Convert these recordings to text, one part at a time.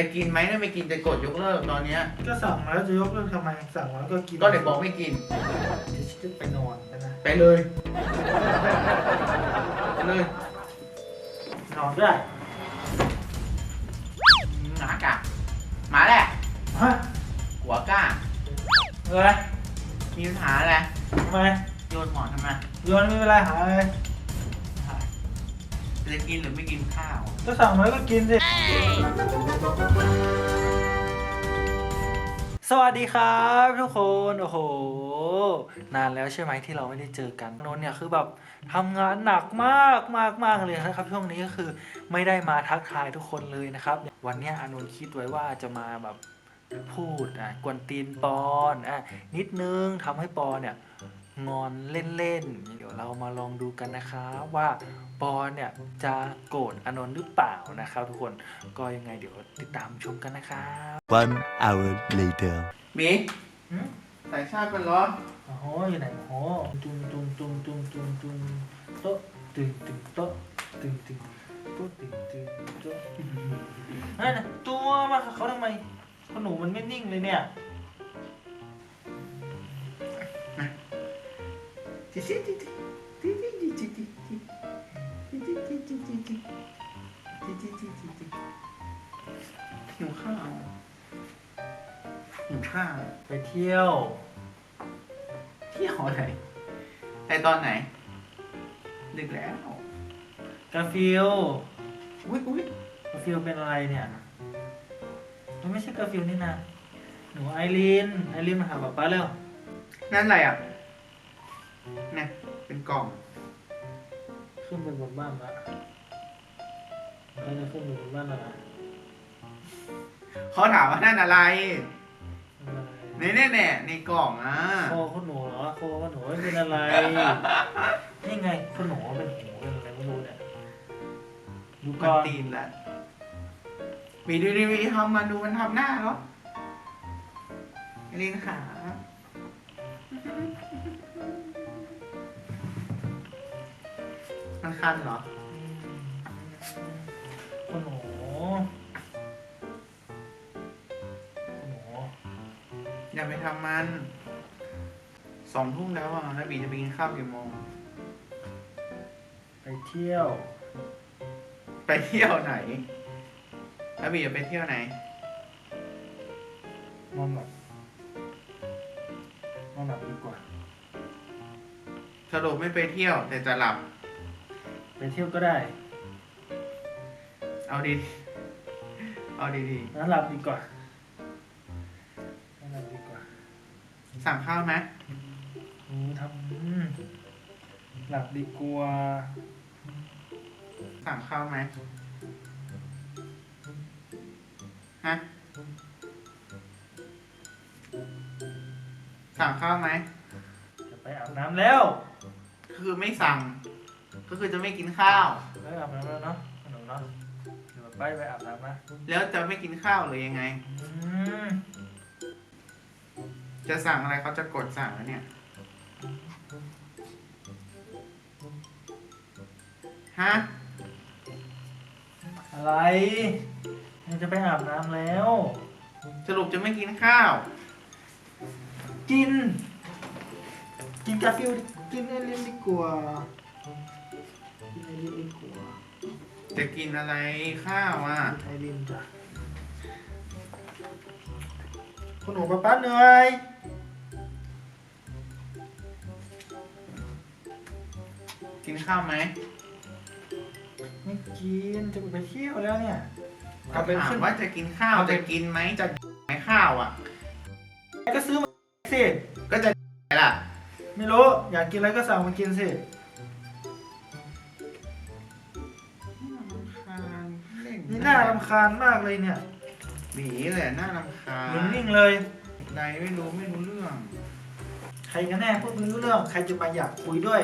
จะกินไหมถ้าไม่กินจะกดยกเลิกตอนเนี้ย ก็สั่งมาแล้วจะยกเลิกทำไมสั่งมาแล้วก็กินก็เด็กบอกไม่กิน จะชิดไปนอนไปนะไปเลยไปเลยนอนได้หมากะหมาแหละฮะหัวกล้าอะไรมีปัญหาอะไรทำไมโยนหมอนทำไมโยนไม่เป็นไรหาอะไร จะกินหรือไม่กินข้าวก็สั่งมาแล้วก็กินสิ สวัสดีครับทุกคน โอ้โห นานแล้วใช่ไหมที่เราไม่ได้เจอกันนนท์เนี่ยคือแบบทำงานหนักมากมากมากเลยนะครับ ช่วงนี้ก็คือไม่ได้มาทักทายทุกคนเลยนะครับ วันเนี้ยอานนท์คิดไว้ว่าจะมาแบบพูดอะกวนตีนปอนอะนิดนึงทำให้ปอนเนี่ย งอนเล่นๆ เดี๋ยวเรามาลองดูกันนะครับว่า ปอนเนี่ยจะโกรธอานนท์หรือเปล่านะครับทุกคนก็ยังไงเดี๋ยวติดตามชมกันนะครับ One hour later. หมีหืมใส่ชาติเป็นเหรอโอ้โหอยู่ไหนโอ้โหตุ้มตุ้มตุ้มตุ้มตุ้มตุ้มโต๊ะตึงตึงโต๊ะตึงตึงโต๊ะตึงตึงโต๊ะนั่นน่ะตัวมากับเขาทำไมขนมมันไม่นิ่งเลยเนี่ยจิจิจิจิจิจิ หิวข้าวไปเที่ยว เที่ยวอะไรไปตอนไหน ดึกแล้วกาฟิลอุ้ยอุ้ยกาฟิลเป็นอะไรเนี่ย มันไม่ใช่กาฟิลนี่นะ หนูไอรีนไอรีนมาหาป๊าป๊าแล้วนั่นอะไรอะเนี่ยเป็นกล่อง ขึ้นไปบนบ้านละใครจะขึ้นไปบนบ้านละนะเขาถามว่านั่นอะไรอะไร นี่แน่แน่ในกล่องอะคอคุณหนูเหรอคอคุณหนูไม่เป็นอะไร นี่ไงคุณหนูเป็นหูเป็นอะไรไม่รู้เนี่ยดูมัก่นอนตีนแล้วมีดูดีวีทำมาดูมันทำหน้าเนาะลินขามันคันเหรอ อย่าไปทำมันสองทุ่มแล้วอะแล้วบีจะไปกินข้าวกี่โมง ไปเที่ยว ไปเที่ยวไหน แล้วบีจะไปเที่ยวไหนนอนหลับนอนหลับดีกว่า สรุปไม่ไปเที่ยว แต่จะหลับ ไปเที่ยวก็ได้ เอาดี เอาดีนอนหลับดีกว่า สั่งข้าวไหมอืมทำอืมหลับดีกว่าสั่งข้าวไหมฮะสั่งข้าวไหมจะไปอาบน้ำแล้วคือไม่สั่ง ก็คือจะไม่กินข้าวไปอาบน้ำแล้วเนาะคุณหนูเนาะเดี๋ยวไปไปอาบน้ำนะแล้วจะไม่กินข้าวหรือยังไง อืม จะสั่งอะไรเขาจะกดสั่งแล้วเนี่ยฮะอะไรมันจะไปอาบน้ำแล้ว สรุปจะไม่กินข้าว กิน กินกาฟิลดิกินไอรินดีกว่ากินไอรินดีกว่าจะกินอะไรข้าวอะกินไอรินจ้ะ คุณหนูป้าป้าเหนื่อยกินข้าวไหมไม่กินจะไปเที่ยวแล้วเนี่ยกลับไปถามขึ้นว่าจะกินข้าวเอาไปจะกินไหมจะไหมข้าวอะ ก็ซื้อมาสิก็จะไหนล่ะ ไม่รู้อยากกินอะไรก็สั่งมากินสินี่น่ารำคาญมากเลยเนี่ย หนีเลยน่ารำคาญเหมือนนิ่งเลยใดไม่รู้ไม่รู้เรื่อง ใครกันแน่พูดไม่รู้เรื่อง ใครจะมาอยากคุยด้วย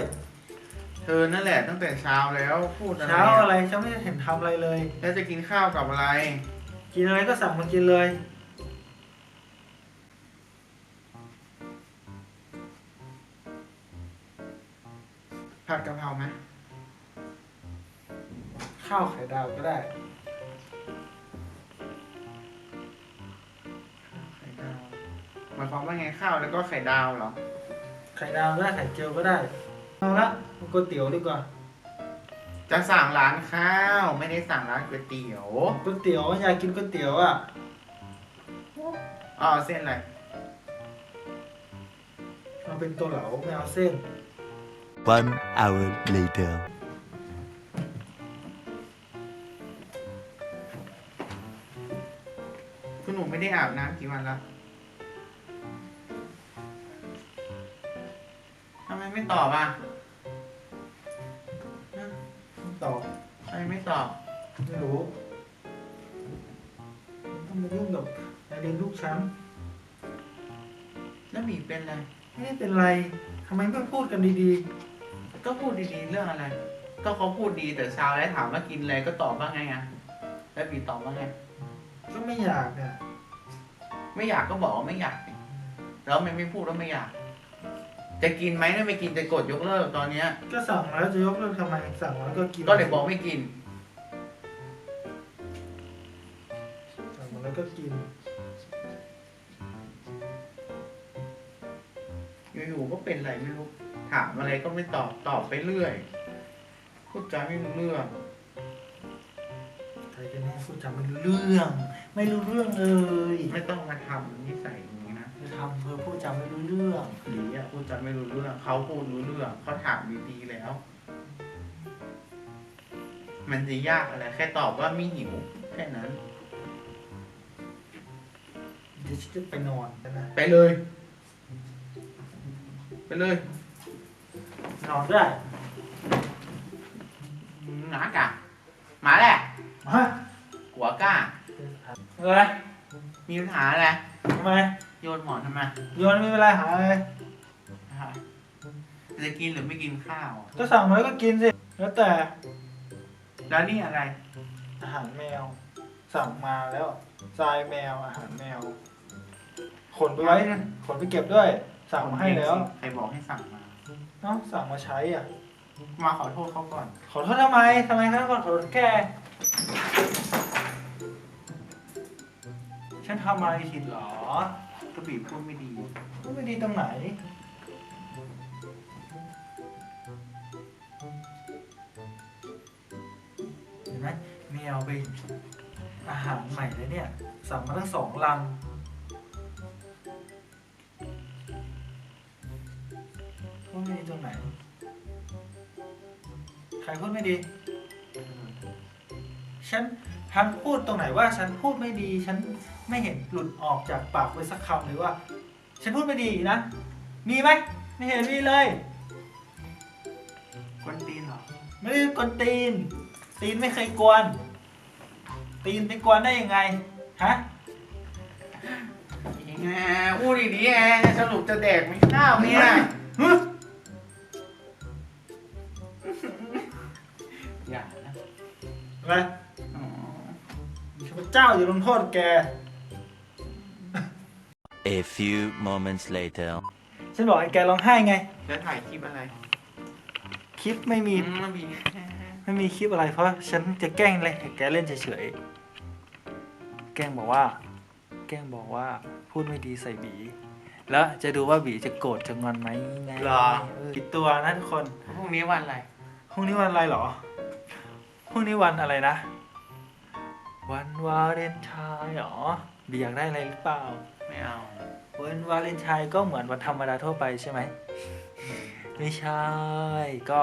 เธอนั่นแหละตั้งแต่เช้าแล้วพูดอะไรเช้าอะไรฉันไม่ได้เห็นทำอะไรเลย แล้วจะกินข้าวกับอะไร กินอะไรก็สั่งมากินเลย ผัดกะเพราไหมข้าวไข่ดาวก็ได้ายความว่าไงข้าวแล้วก็ไข่ดาวเหรอ ไข่ดาวได้ไข่เจียวก็ได้ เอาละก๋วยเตี๋ยวดีกว่าจะสั่งร้านข้าวไม่ได้สั่งร้านก๋วยเตี๋ยวก๋วยเตี๋ยวอยากกินก๋วยเตี๋ยวอะอ๋อเส้นอะไรเอาเป็นตัวเหลาไม่เอาเส้น One hour later. คุณหนูไม่ได้อาบน้ำกี่วันแล้ว ไมไม่ตอบอะฮะตอบทำไมไม่ตอบ ไม่รู้ต้องมายุ่งกับนายเรียนลูกฉันแล้วหมีเป็นอะไรไม่ได้เป็นไรทำไมไม่พูดกันดีก็พูดดีๆ เรื่องอะไร ก็เขาพูดดีแต่เช้าแล้วถามว่ากินอะไรก็ตอบว่าไงอะแล้วหมีตอบว่าไงๆก็ไม่อยากอะ ไม่อยากก็บอกว่าไม่อยากดิแล้วมันไม่พูดว่าไม่อยาก จะกินไหมถ้าไม่กินจะกดยกเลิกตอนเนี้ย ก็สั่งมาแล้วจะยกเลิกทำไมสั่งมาแล้วก็กินก็เดี๋ยวบอกไม่กิน สั่งมาแล้วก็กินอยู่ๆก็เป็นอะไรไม่รู้ ถามอะไรก็ไม่ตอบตอบไปเรื่อยพูดจาไม่รู้เรื่องใครจะแน่พูดจำไม่รู้เรื่อง ไม่รู้เรื่องเลย ไม่ต้องมาทำนิสัย ทำเพื่อพูดจำไม่รู้เรื่อง หรืออะพูดจาไม่รู้เรื่องเขาพูดรู้เรื่องเขาถามดีๆแล้ว มันจะยากอะไรแค่ตอบว่าไม่หิวแค่นั้นเดี๋ยวฉันจะไปนอนกันนะไปเลย ไปเลย นอนได้หนากะมาแหละฮะหัวกล้าอะไรมีปัญหาอะไรทำไมโยนหมอนทำไมโยนไม่เป็นไรหาเลยจะกินหรือไม่กินข้าวก็สั่งมาแล้วก็กินสิ แล้วแต่แล้วนี่อะไร อาหารแมว สั่งมาแล้วทรายแมวอาหารแมว ขนไปไว้นะขนไปเก็บด้วย สั่งมาให้แล้ว ใครบอกให้สั่งมาเอ้าสั่งมาใช้อะ มาขอโทษเขาก่อน ขอโทษทำไมทำไมครับขอโทษแกฉันทำอะไรผิดเหรอ กระบี่พูดไม่ดีก็ไม่ดีตรงไหน เห็นไหมแมวไปอาหารใหม่เลยเนี่ย สั่งมาตั้งสองลังพูดไม่ดีตรงไหน ใครพูดไม่ดี ฉันฉันพูดตรงไหนว่าฉันพูดไม่ดี ฉัน ไม่เห็นหลุดออกจากปากเลยสักคำเลยว่า ฉันพูดไม่ดีนะ มีไหมไม่เห็นมีเลยกวนตีนเหรอ ไม่ได้กวนตีน ตีนไม่เคยกวน ตีนไปกวนได้ยังไง ฮะอีแงพูดดีๆแอสรุปจะแดกไหม่ข้าวเนี่ยฮึอย่านะอะไรอ๋อ พระเจ้าอย่าลงโทษแก A few moments later. ฉันบอกให้แกร้องไห้ไง แล้วถ่ายคลิปอะไรคลิปไม่มี อืมมีไม่มีคลิปอะไรเพราะฉันจะแกล้งเลยให้แกเล่นเฉยๆ แกล้งบอกว่า แกล้งบอกว่าพูดไม่ดีใส่บี แล้วจะดูว่าบีจะโกรธจะงอนไหมไงเหรอ เออผิดตัวนะทุกคนพรุ่งนี้วันอะไร พรุ่งนี้วันอะไรเหรอพรุ่งนี้วันอะไรนะ วันวาเลนไทน์เหรอบีอยากได้อะไรหรือเปล่า ไม่เอา วันวาเลนไทน์ก็เหมือนวันธรรมดาทั่วไปใช่ไหม ไม่ใช่ ก็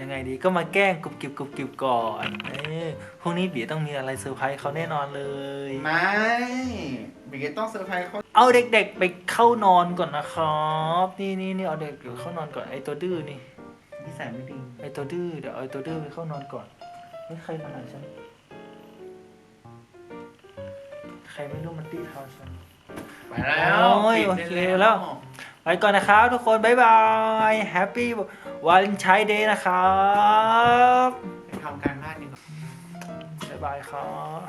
ยังไงดีก็มาแกล้งกรุบกริบกรุบกริบก่อนเออพรุ่งนี้บีต้องมีอะไรเซอร์ไพรส์เขาแน่นอนเลย ไม่บิ๊กต้องเซอร์ไพรส์เขาเอาเด็กๆไปเข้านอนก่อนนะครับนี่นี่นี่เอาเด็กๆเข้านอนก่อนไอตัวดื้อนี่นิสัยไม่ดีไอตัวดื้อเดี๋ยวเอาไอตัวดื้อไปเข้านอนก่อนเฮ้ยใครมาหาฉันใครไม่รู้มันตีเท้าฉัน ไปแล้วโอ้ยโอเคแล้ว ไปก่อนนะครับทุกคน บ๊ายบายแฮปปี้วันไทยเดย์นะครับ ไปทำการบ้านดีกว่า บ๊ายบายครับ